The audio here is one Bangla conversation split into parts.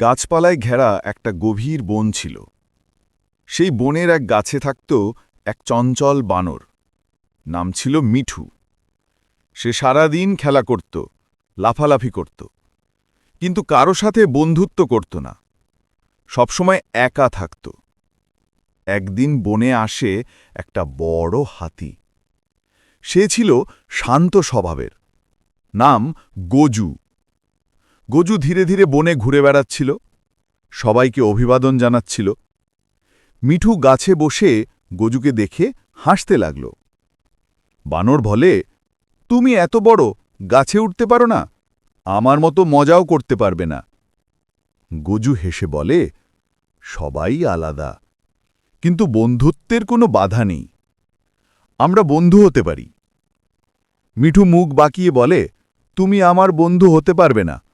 গাছপালায় ঘেরা একটা গভীর বন ছিল। সেই বনের এক গাছে থাকত এক চঞ্চল বানর। নাম ছিল মিঠু। সে সারাদিন খেলা করত, লাফালাফি করত। কিন্তু কারও সাথে বন্ধুত্ব করত না। সবসময় একা থাকত। একদিন বনে আসে একটা বড় হাতি। সে ছিল শান্ত স্বভাবের। নাম গজু। গজু ধীরে ধীরে বনে ঘুরে বেড়াচ্ছিল। সবাইকে অভিবাদন জানাচ্ছিল। মিঠু গাছে বসে গজুকে দেখে হাসতে লাগল। বানর বলে, তুমি এত বড়, গাছে উঠতে পারো না। আমার মতো মজাও করতে পারবে না। গজু হেসে বলে, সবাই আলাদা। কিন্তু বন্ধুত্বের কোনো বাধা নেই। আমরা বন্ধু হতে পারি। মিঠু মুখ বাকিয়ে বলে, তুমি আমার বন্ধু হতে পারবে না।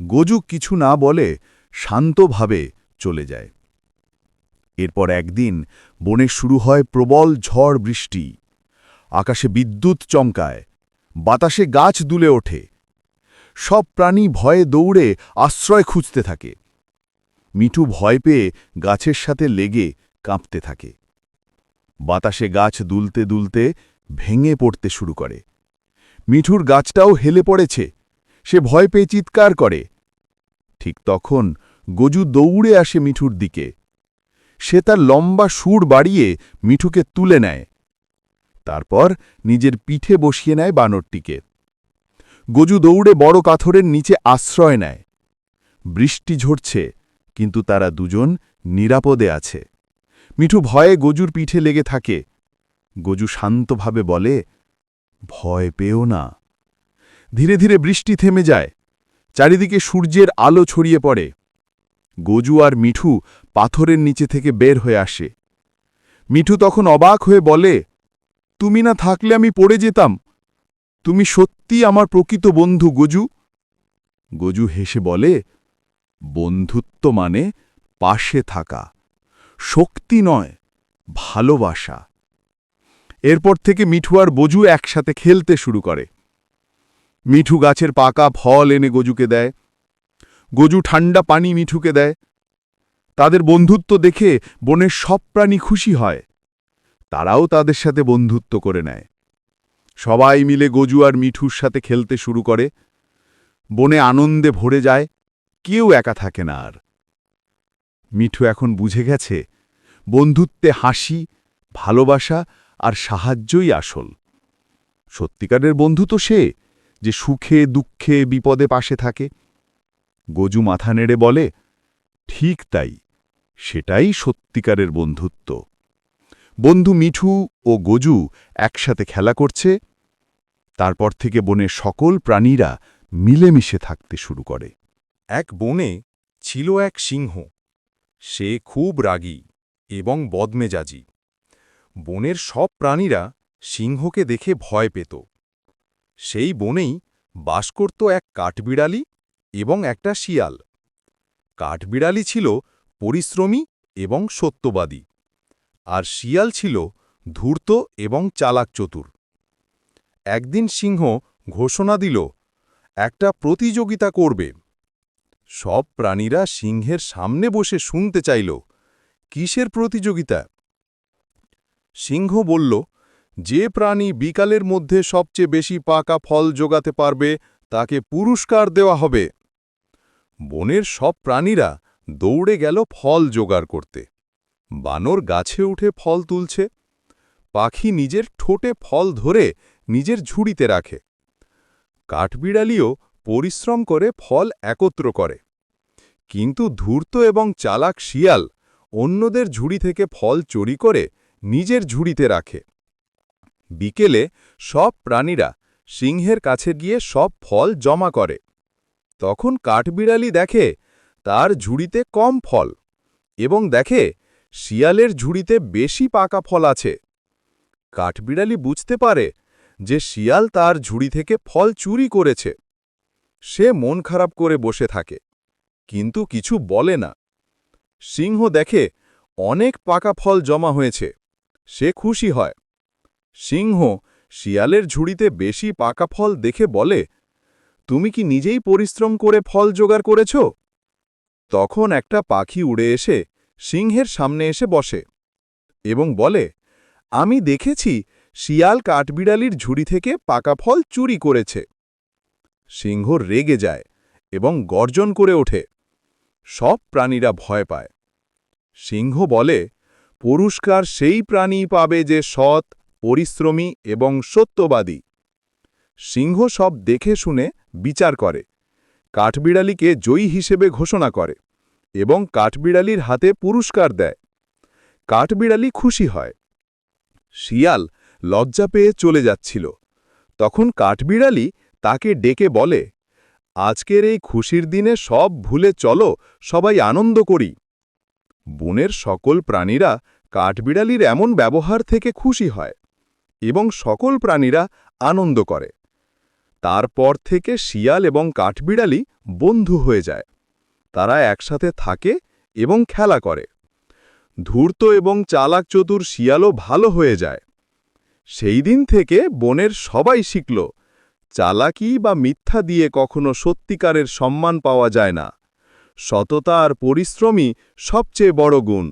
গজু কিছু না বলে শান্তভাবে চলে যায়। এরপর একদিন বনে শুরু হয় প্রবল ঝড় বৃষ্টি। আকাশে বিদ্যুৎ চমকায়, বাতাসে গাছ দুলে ওঠে। সব প্রাণী ভয়ে দৌড়ে আশ্রয় খুঁজতে থাকে। মিঠু ভয় পেয়ে গাছের সাথে লেগে কাঁপতে থাকে। বাতাসে গাছ দুলতে দুলতে ভেঙে পড়তে শুরু করে। মিঠুর গাছটাও হেলে পড়েছে। সে ভয় পেয়ে চিৎকার করে। ঠিক তখন গজু দৌড়ে আসে মিঠুর দিকে। সে তার লম্বা সুর বাড়িয়ে মিঠুকে তুলে নেয়। তারপর নিজের পিঠে বসিয়ে নেয় বানরটিকে। গজু দৌড়ে বড় কাথরের নিচে আশ্রয় নেয়। বৃষ্টি ঝরছে, কিন্তু তারা দুজন নিরাপদে আছে। মিঠু ভয়ে গজুর পিঠে লেগে থাকে। গজু শান্তভাবে বলে, ভয় পেও না। ধীরে ধীরে বৃষ্টি থেমে যায়। চারিদিকে সূর্যের আলো ছড়িয়ে পড়ে। গজু আর মিঠু পাথরের নিচে থেকে বের হয়ে আসে। মিঠু তখন অবাক হয়ে বলে, তুমি না থাকলে আমি পড়ে যেতাম। তুমি সত্যি আমার প্রকৃত বন্ধু, গজু? গজু হেসে বলে, বন্ধুত্ব মানে পাশে থাকা, শক্তি নয়, ভালোবাসা। এরপর থেকে মিঠু আর বজু একসাথে খেলতে শুরু করে। মিঠু গাছের পাকা ফল এনে গজুকে দেয়। গজু ঠান্ডা পানি মিঠুকে দেয়। তাদের বন্ধুত্ব দেখে বনের সব প্রাণী খুশি হয়। তারাও তাদের সাথে বন্ধুত্ব করে নেয়। সবাই মিলে গজু আর মিঠুর সাথে খেলতে শুরু করে। বনে আনন্দে ভরে যায়, কেউ একা থাকে না আর। মিঠু এখন বুঝে গেছে, বন্ধুত্বে হাসি, ভালোবাসা আর সাহায্যই আসল। সত্যিকারের বন্ধু তো সে। যে সুখে, দুঃখে, বিপদে পাশে থাকে। গজু মাথা নেড়ে বলে, ঠিক তাই, সেটাই সত্যিকারের বন্ধুত্ব। বন্ধু মিঠু ও গজু একসাথে খেলা করছে, তারপর থেকে বনের সকল প্রাণীরা মিলেমিশে থাকতে শুরু করে। এক বনে ছিল এক সিংহ। সে খুব রাগী এবং বদমেজাজি। বনের সব প্রাণীরা সিংহকে দেখে ভয় পেত। সেই বনেই বাস করত এক কাঠবিড়ালি এবং একটা শিয়াল। কাঠবিড়ালি ছিল পরিশ্রমী এবং সত্যবাদী, আর শিয়াল ছিল ধূর্ত এবং চালাক চতুর। একদিন সিংহ ঘোষণা দিল, একটা প্রতিযোগিতা করবে। সব প্রাণীরা সিংহের সামনে বসে শুনতে চাইল, কিসের প্রতিযোগিতা? সিংহ বলল যে প্রাণী বিকালের মধ্যে সবচেয়ে বেশি পাকা ফল জোগাতে পারবে, তাকে পুরস্কার দেওয়া হবে। বনের সব প্রাণীরা দৌড়ে গেল ফল জোগাড় করতে। বানর গাছে উঠে ফল তুলছে। পাখি নিজের ঠোঁটে ফল ধরে নিজের ঝুড়িতে রাখে। কাঠবিড়ালিও পরিশ্রম করে ফল একত্র করে। কিন্তু ধূর্ত এবং চালাক শিয়াল অন্যদের ঝুড়ি থেকে ফল চুরি করে নিজের ঝুড়িতে রাখে। বিকেলে সব প্রাণীরা সিংহের কাছে গিয়ে সব ফল জমা করে। তখন কাঠবিড়ালি দেখে তার ঝুড়িতে কম ফল এবং দেখে শিয়ালের ঝুড়িতে বেশি পাকা ফল আছে। কাঠবিড়ালি বুঝতে পারে যে শিয়াল তার ঝুড়ি থেকে ফল চুরি করেছে। সে মন খারাপ করে বসে থাকে, কিন্তু কিছু বলে না। সিংহ দেখে অনেক পাকা ফল জমা হয়েছে, সে খুশি হয়। সিংহ শিয়ালের ঝুড়িতে বেশি পাকা ফল দেখে বলে, তুমি কি নিজেই পরিশ্রম করে ফল জোগাড় করেছ? তখন একটা পাখি উড়ে এসে সিংহের সামনে এসে বসে এবং বলে, আমি দেখেছি শিয়াল কাঠবিড়ালির ঝুড়ি থেকে পাকা ফল চুরি করেছে। সিংহ রেগে যায় এবং গর্জন করে ওঠে। সব প্রাণীরা ভয় পায়। সিংহ বলে, পুরস্কার সেই প্রাণী পাবে যে সৎ পরিশ্রমী এবং সত্যবাদী। সিংহ সব দেখে শুনে বিচার করে। কাঠবিড়ালিকে জয়ী হিসেবে ঘোষণা করে এবং কাঠবিড়ালির হাতে পুরস্কার দেয়। কাঠবিড়ালি খুশি হয়। শিয়াল লজ্জা পেয়ে চলে যাচ্ছিল। তখন কাঠবিড়ালি তাকে ডেকে বলে, আজকের এই খুশির দিনে সব ভুলে চলো, সবাই আনন্দ করি। বনের সকল প্রাণীরা কাঠবিড়ালির এমন ব্যবহার থেকে খুশি হয়। এবং সকল প্রাণীরা আনন্দ করে। তারপর থেকে শিয়াল এবং কাঠবিড়ালি বন্ধু হয়ে যায়। তারা একসাথে থাকে এবং খেলা করে। ধূর্ত এবং চালাক চতুর শিয়ালও ভালো হয়ে যায়। সেই দিন থেকে বনের সবাই শিখল, চালাকি বা মিথ্যা দিয়ে কখনো সত্যিকারের সম্মান পাওয়া যায় না। সততা আর পরিশ্রমই সবচেয়ে বড় গুণ।